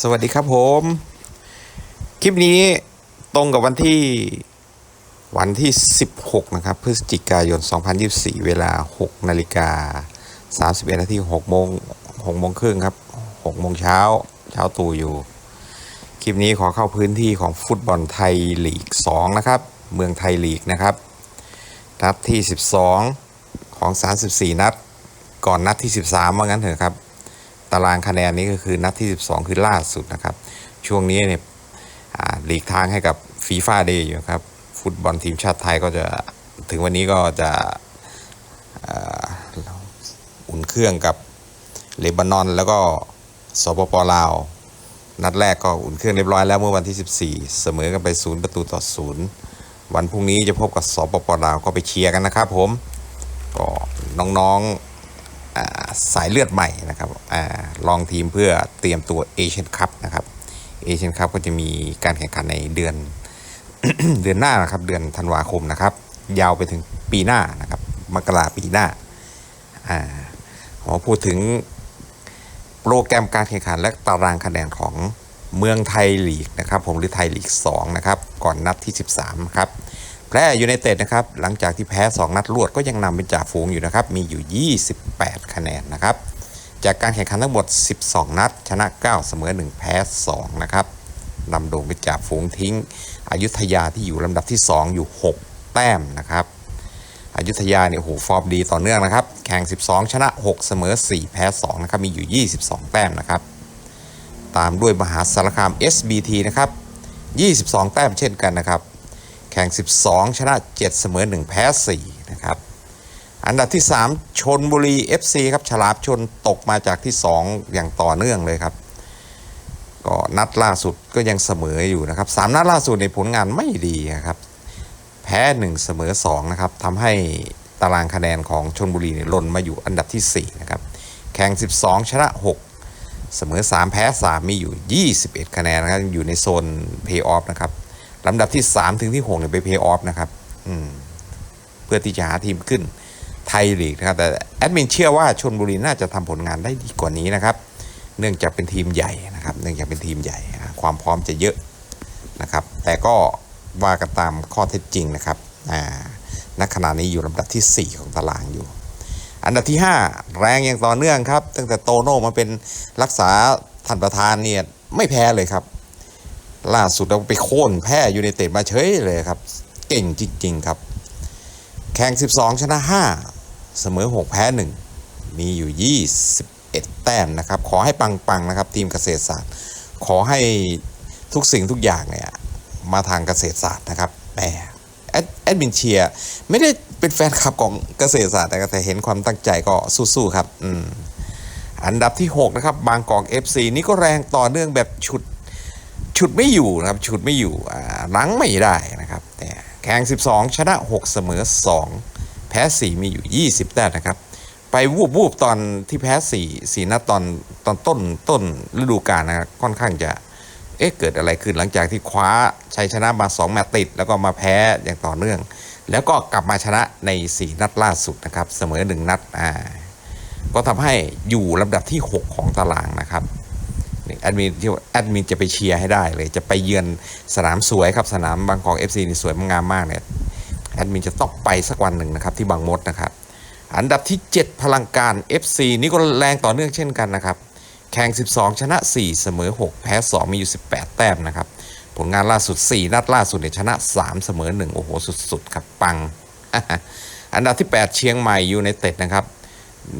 สวัสดีครับผม คลิปนี้ตรงกับวันที่วันที่ 16 นะครับ พฤศจิกายน 2024 เวลา 6 นาฬิกา 31 นาที6โมง6โมงครึ่งครับ 6 โมงเช้า เช้าตู่อยู่ คลิปนี้ขอเข้าพื้นที่ของฟุตบอลไทยลีก 2 นะครับ เมืองไทยลีกนะครับ นัดที่ 12 ของ 34 นัด ก่อนนัดที่ 13 ว่างั้นเถอะครับ ตารางคะแนนนี้ก็คือนัดที่ 12 คือล่าสุดนะครับ ช่วงนี้เนี่ยหลีกทางให้กับฟีฟ่าเดย์อยู่ครับ ฟุตบอลทีมชาติไทยก็จะถึงวันนี้ก็จะอุ่นเครื่องกับเลบานอน แล้วก็สปปลาว นัดแรกก็อุ่นเครื่องเรียบร้อยแล้วเมื่อวันที่ 14 เสมอกันไป 0 ประตูต่อ 0 วันพรุ่งนี้จะพบกับสปปลาวก็ไปเชียร์กันนะครับผมก็น้องๆอ่า สายเลือดใหม่นะครับอลองทีมเพื่อเตรียมตัวเอเชียนคัพนะครับเอเชียนคัพก็จะมีการแข่งขันในเดือนเดือนหน้านะครับ เดือนธันวาคมนะครับ ยาวไปถึงปีหน้านะครับมกราปีหน้าอ่าขอพูดถึงโปรแกรมการแข่งขันและตารางคะแนนของเมืองไทยลีกนะครับ ผมหรือไทยลีก2นะครับ ก่อนนัดที่ 13 ครับ แพร่ยูไนเต็ดนะครับหลังจากที่แพ้ 2 นัดรวดก็ยังนำเป็นจ่าฝูงอยู่นะครับ มีอยู่ 28 คะแนนนะครับ จากการแข่งขันทั้งหมด 12 นัด ชนะ 9 เสมอ 1 แพ้ 2 นะครับนำโด่งเป็นจ่าฝูงทิ้ง อยุธยาที่อยู่ลำดับที่ 2 อยู่ 6 แต้มนะครับอยุธยาเนี่ยโอ้โหฟอร์มดีต่อเนื่องนะครับ แข่ง 12 ชนะ 6 เสมอ 4 แพ้ 2 นะครับ มีอยู่ 22 แต้มนะครับ ตามด้วยมหาสารคาม SBT นะครับ 22 แต้มเช่นกันนะครับ แข่ง 12 ชนะ 7 เสมอ 1 แพ้ 4 นะครับ อันดับที่ 3 ชนบุรี FC ครับฉลามชนตกมาจากที่ 2 อย่างต่อเนื่องเลยครับ ก็นัดล่าสุดก็ยังเสมออยู่นะครับ3นัดล่าสุดในผลงานไม่ดีครับ แพ้ 1 เสมอ 2 นะครับทำให้ตารางคะแนนของชนบุรีเนี่ยหล่นมาอยู่อันดับที่ 4 นะครับ แข่ง 12 ชนะ 6 เสมอ 3 แพ้ 3 มีอยู่ 21 คะแนนนะครับอยู่ในโซนเพย์ออฟนะครับ ลำดับที่ 3 ถึงที่6เนี่ยไปเพย์ออฟนะครับเพื่อที่จะหาทีมขึ้นไทยลีกนะครับแต่แอดมินเชื่อว่าชนบุรีน่าจะทำผลงานได้ดีกว่านี้นะครับ เนื่องจากเป็นทีมใหญ่นะครับ เนื่องจากเป็นทีมใหญ่ ความพร้อมจะเยอะนะครับ แต่ก็ว่ากันตามข้อเท็จจริงนะครับณขณะนี้อยู่ลำดับที่ 4 ของตารางอยู่ อันดับที่ 5 แรงอย่างต่อเนื่องครับ ตั้งแต่โตโน่มาเป็นรักษาท่านประธานเนี่ยไม่แพ้เลยครับ ล่าสุดเราไปโค่นแพ้ยูไนเต็ดมาเฉยเลยครับ เก่งจริง ๆ ครับ แข่ง 12 ชนะ 5 เสมอ 6 แพ้ 1 มีอยู่ 21 แต้มนะครับ ขอให้ปัง ๆ นะครับ ทีมเกษตรศาสตร์ ขอให้ทุกสิ่งทุกอย่างเนี่ยมาทางเกษตรศาสตร์นะครับแหมแอดแอดมินเชียร์ไม่ได้เป็นแฟนคลับของเกษตรศาสตร์นะครับแต่เห็นความตั้งใจก็สู้ๆครับอืมอันดับที่ 6 นะครับ บางกอก FC นี่ก็แรงต่อเนื่องแบบฉุด ฉุดไม่อยู่นะครับฉุดไม่อยู่อ่ารั้งไม่ได้นะครับแต่แข่ง 12 ชนะ 6 เสมอ 2 แพ้ 4 มีอยู่ 20แต้มนะครับ ไปวูบวูบตอนที่แพ้4 4นัดตอนตอนต้นต้นฤดูกาลนะครับค่อนข้างจะเอ๊ะเกิดอะไรขึ้นหลังจากที่คว้าชัยชนะมา2แมตช์ติด แล้วก็มาแพ้อย่างต่อเนื่อง แล้วก็กลับมาชนะใน 4 นัดล่าสุดนะครับ เสมอ 1 นัดอ่าก็ทำให้อยู่ลำดับที่ 6 ของตารางนะครับ แอดมินที่แอดมินจะไปเชียร์ให้ได้เลย จะไปเยือนสนามสวยครับสนามบางกอก FC นี่สวยงามมากเนี่ยแอดมินจะต้องไปสักวันหนึ่งนะครับที่บางมดนะครับ อันดับที่ 7 พลังการ FC นี่ก็แรงต่อเนื่องเช่นกันนะครับ แข่ง 12 ชนะ 4 เสมอ 6 แพ้ 2 มีอยู่ 18 แต้มนะครับ ผลงานล่าสุด 4 นัดล่าสุดเนี่ยชนะ 3 เสมอ 1 โอ้โห สุดๆครับปัง อันดับที่ 8 เชียงใหม่ยูไนเต็ดนะครับ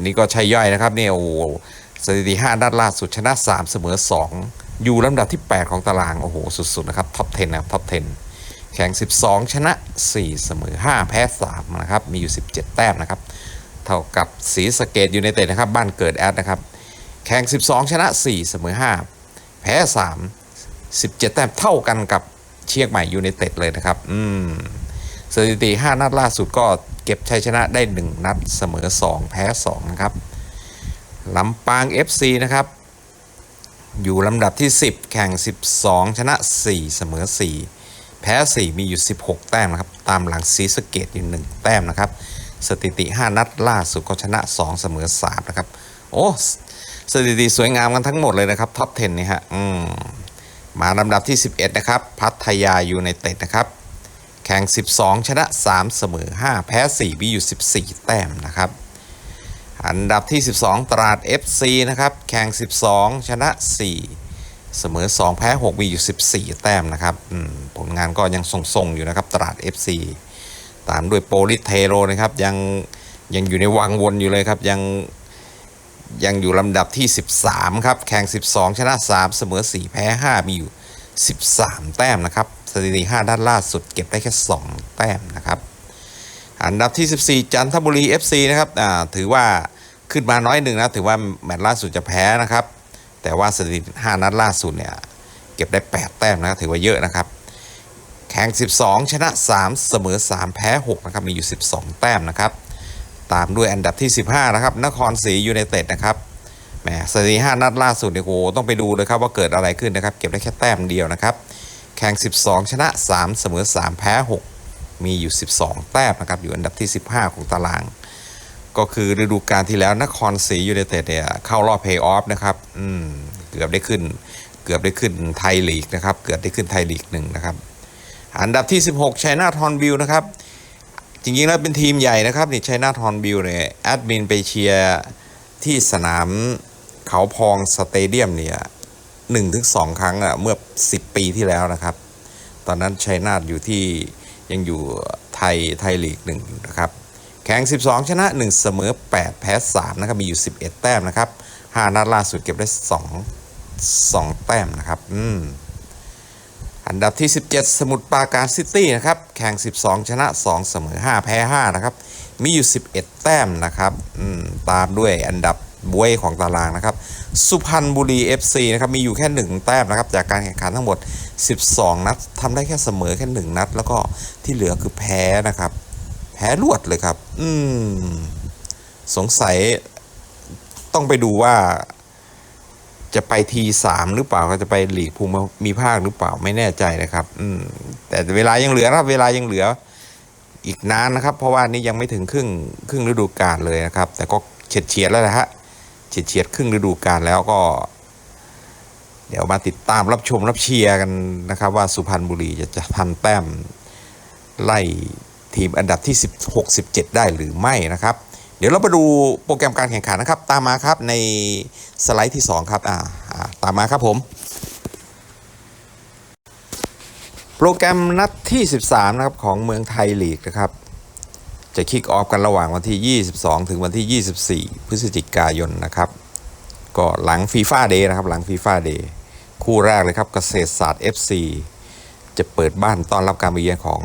นี่ก็ใช่ย่อยนะครับเนี่ยโอ้ สถิติ5นัดล่าสุดชนะ 3 เสมอ 2 อยู่ลำดับที่ 8 ของตาราง โอ้โห สุด ๆ นะครับ ท็อป 10 นะครับ ท็อป 10 แข่ง 12 ชนะ 4 เสมอ 5 แพ้ 3 นะครับ มีอยู่ 17 แต้มนะครับ เท่ากับศรีสเกดยูไนเต็ดนะครับ บ้านเกิดแอดนะครับ แข่ง 12 ชนะ 4 เสมอ 5 แพ้ 3 17 แต้มเท่ากันกับเชียงใหม่ยูไนเต็ดเลยนะครับ อืมสถิติ 5 นัดล่าสุดก็เก็บชัยชนะได้ 1 นัดเสมอ 2 แพ้ 2 นะครับ ลำปาง FC นะครับ อยู่ลำดับที่ 10 แข่ง 12 ชนะ 4 เสมอ 4 แพ้ 4 มีอยู่ 16 แต้มนะครับ ตามหลังศรีสเกดอยู่ 1 แต้มนะครับ สถิติ 5 นัดล่าสุดก็ชนะ 2 เสมอ 3 นะครับ โอ้สถิติสวยงามกันทั้งหมดเลยนะครับท็อป 10 นี่ฮะอืมมาลำดับที่ 11 นะครับ พัทยายูไนเต็ดนะครับ แข่ง 12 ชนะ 3 เสมอ 5 แพ้ 4 มีอยู่ 14 แต้มนะครับ อันดับที่ 12 ตราด FC นะครับ แข่ง 12 ชนะ 4 เสมอ 2 แพ้ 6 มีอยู่ 14 แต้มนะครับผลงานก็ยังทรงๆอยู่นะครับ ตราด FC ตามด้วยโปลิเทโรนะครับ ยังยังอยู่ในวังวนอยู่เลยครับ ยังยังอยู่ลำดับที่ 13 ครับ แข่ง 12 ชนะ 3 เสมอ 4 แพ้ 5 มีอยู่ 13 แต้มนะครับ สถิติ 5 ด้านล่าสุดเก็บได้แค่ 2 แต้มนะครับ อันดับที่ 14 จันทบุรี FC นะครับอ่าถือว่าขึ้นมาน้อยหนึ่งนะถือว่าแมตช์ล่าสุดจะแพ้นะครับ แต่ว่าสถิติ5นัดล่าสุดเนี่ยเก็บได้ 8 แต้มนะถือว่าเยอะนะครับ แข่ง 12 ชนะ 3 เสมอ 3 แพ้ 6 นะครับ มีอยู่ 12 แต้มนะครับ ตามด้วยอันดับที่ 15 นะครับ นครศรียูไนเต็ดนะครับแหมสถิติ5นัดล่าสุดเนี่ยโอ้ต้องไปดูเลยครับว่าเกิดอะไรขึ้นนะครับ เก็บได้แค่แต้มเดียวนะครับ แข่ง 12 ชนะ 3 เสมอ 3 แพ้ 6 มีอยู่ 12 แต้มนะครับ อยู่อันดับที่ 15 ของตาราง ก็คือฤดูกาลที่แล้วนครศรียูไนเต็ดเนี่ยเข้ารอบเพย์ออฟนะครับอืมเกือบได้ขึ้น เกือบได้ขึ้นไทยลีกนะครับ เกือบได้ขึ้นไทยลีกหนึ่งนะครับ อันดับที่ 16ชัยนาทอนบิลนะครับ จริงๆแล้วเป็นทีมใหญ่นะครับนี่ชัยนาทอนบิลเนี่ยแอดมินไปเชียร์ที่สนามเขาพองสเตเดียมเนี่ยหนึ่งถึงสองครั้งอะเมื่อ 10 ปีที่แล้วนะครับ ตอนนั้นชัยนาทอยู่ที่ ยังอยู่ไทยไทยลีกหนึ่งอยู่นะครับแข่ง 12 ชนะ 1 เสมอ 8 แพ้ 3 นะครับ มีอยู่ 11 แต้มนะครับ 5 นัดล่าสุดเก็บได้ 2 2 แต้มนะครับ อืม อันดับที่ 17 สมุทรปราการซิตี้นะครับ แข่ง 12 ชนะ 2 เสมอ 5 แพ้ 5 นะครับ มีอยู่ 11 แต้มนะครับ อืม ตามด้วยอันดับบวยของตารางนะครับ สุพรรณบุรี FC นะครับมีอยู่แค่ 1 แต้มนะครับจากการแข่งขันทั้งหมด 12 นัดทำได้แค่เสมอแค่ 1 นัด แล้วก็ที่เหลือคือแพ้นะครับ แพ้รวดเลยครับ อืม สงสัยต้องไปดูว่าจะไปทีสามหรือเปล่าก็จะไปหลีกภูมิมีภาคหรือเปล่าไม่แน่ใจนะครับ อืม แต่เวลายังเหลือนะครับ เวลายังเหลืออีกนานนะครับ เพราะว่านี่ยังไม่ถึงครึ่งครึ่งฤดูกาลเลยนะครับ แต่ก็เฉียดเฉียดแล้วนะฮะ เฉียดเฉียดครึ่งฤดูกาลแล้วก็ เดี๋ยวมาติดตามรับชมรับเชียร์กันนะครับ ว่าสุพรรณบุรีจะจะทำแต้มไล่ทีมอันดับที่ 16 17 ได้หรือไม่นะครับ เดี๋ยวเราไปดูโปรแกรมการแข่งขันนะครับ ตามมาครับในสไลด์ที่ 2 ครับอ่าอ่าตามมาครับผมโปรแกรมนัดที่ 13 นะครับ ของเมืองไทยลีกนะครับ จะคิกออฟกันระหว่างวันที่ 22 ถึงวันที่ 24 พฤศจิกายนนะครับ ก็หลังฟีฟ่าเดย์นะครับ หลังฟีฟ่าเดย์คู่แรกเลยครับเกษตรศาสตร์ FC จะเปิดบ้านต้อนรับการมาเยือนของ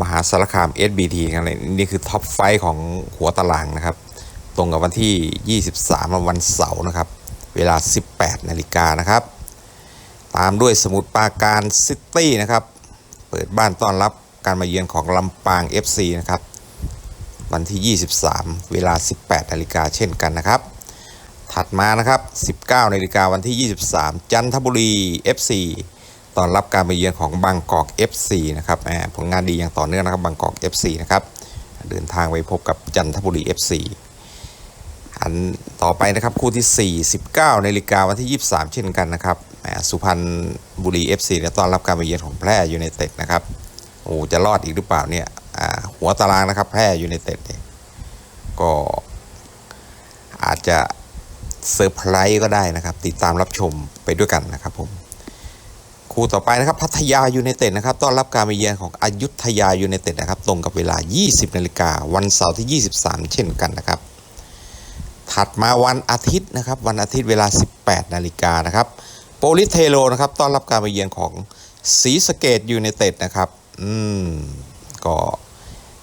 มหาสารคาม SBT กันเลยนี่คือท็อปไฟของหัวตารางนะครับ ตรงกับวันที่ 23 วันเสาร์นะครับ เวลา 18 นาฬิกานะครับ ตามด้วยสมุทรปราการซิตี้นะครับ เปิดบ้านต้อนรับการมาเยือนของลำปาง FC นะครับ วันที่ 23 เวลา 18นาฬิกาเช่นกันนะครับ ถัดมานะครับ 19นาฬิกาวันที่ 23 จันทบุรี FC ตอนรับการมาเยือนของบางกอก FC นะครับผลงานดีอย่างต่อเนื่องนะครับบางกอก FC นะครับเดินทางไปพบกับจันทบุรี FC อันต่อไปนะครับคู่ที่ 4 19นาฬิกาวันที่ 23 เช่นกันนะครับแสุพรรณบุรี FC เนี่ยตอนรับการมาเยือนของแพร่ยูไนเต็ดนะครับโอ้จะรอดอีกหรือเปล่าเนี่ย หัวตารางนะครับ แพร่ยูไนเต็ดก็อาจจะเซอร์ไพรส์ก็ได้นะครับ ติดตามรับชมไปด้วยกันนะครับผมคู่ต่อไปนะครับพัทยายูไนเต็ดนะครับต้อนรับการมาเยือนของอยุธยายูไนเต็ดนะครับ ตรงกับเวลา 20 นาฬิกาวันเสาร์ที่ 23 เช่นกันนะครับ ถัดมาวันอาทิตย์นะครับ วันอาทิตย์เวลา 18 นาฬิกานะครับโปลิสเทโลนะครับต้อนรับการมาเยือนของศรีสะเกดยูไนเต็ดนะครับ อืม ก็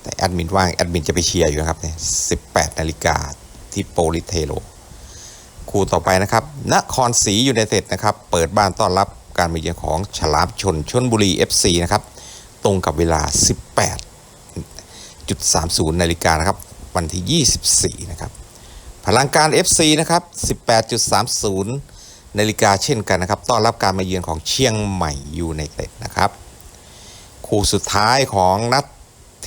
แต่แอดมินว่างแอดมินจะไปเชียร์อยู่นะครับเนี่ย18นาฬิกาที่โปลิเทโลคู่ต่อไปนะครับนครศรียูไนเต็ดนะครับ เปิดบ้านต้อนรับการมาเยือนของฉลามชนชนบุรี FC นะครับ ตรงกับเวลา 18.30 นาฬิกานะครับ วันที่ 24 นะครับ พลังการ FC นะครับ 18.30 นาฬิกาเช่นกันนะครับ ต้อนรับการมาเยือนของเชียงใหม่ยูไนเต็ดนะครับ คู่สุดท้ายของนัด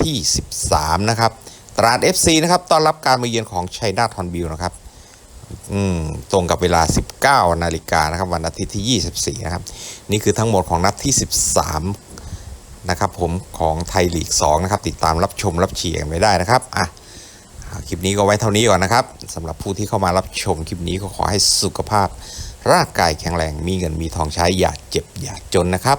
ที่ 13 นะครับตราด FC นะครับต้อนรับการมาเยือนของชัยนาทฮอนบิลนะครับตรงกับเวลา 19 นาฬิกานะครับวันอาทิตย์ที่ 24 นะครับ นี่คือทั้งหมดของนัดที่ 13 นะครับผมของไทยลีก 2 นะครับ ติดตามรับชมรับเชียร์กันไว้ได้นะครับอะคลิปนี้ก็ไว้เท่านี้ก่อนนะครับสำหรับผู้ที่เข้ามารับชมคลิปนี้ก็ขอให้สุขภาพ ร่างกายแข็งแรงมีเงินมีทองใช้อย่าเจ็บอย่าจนนะครับ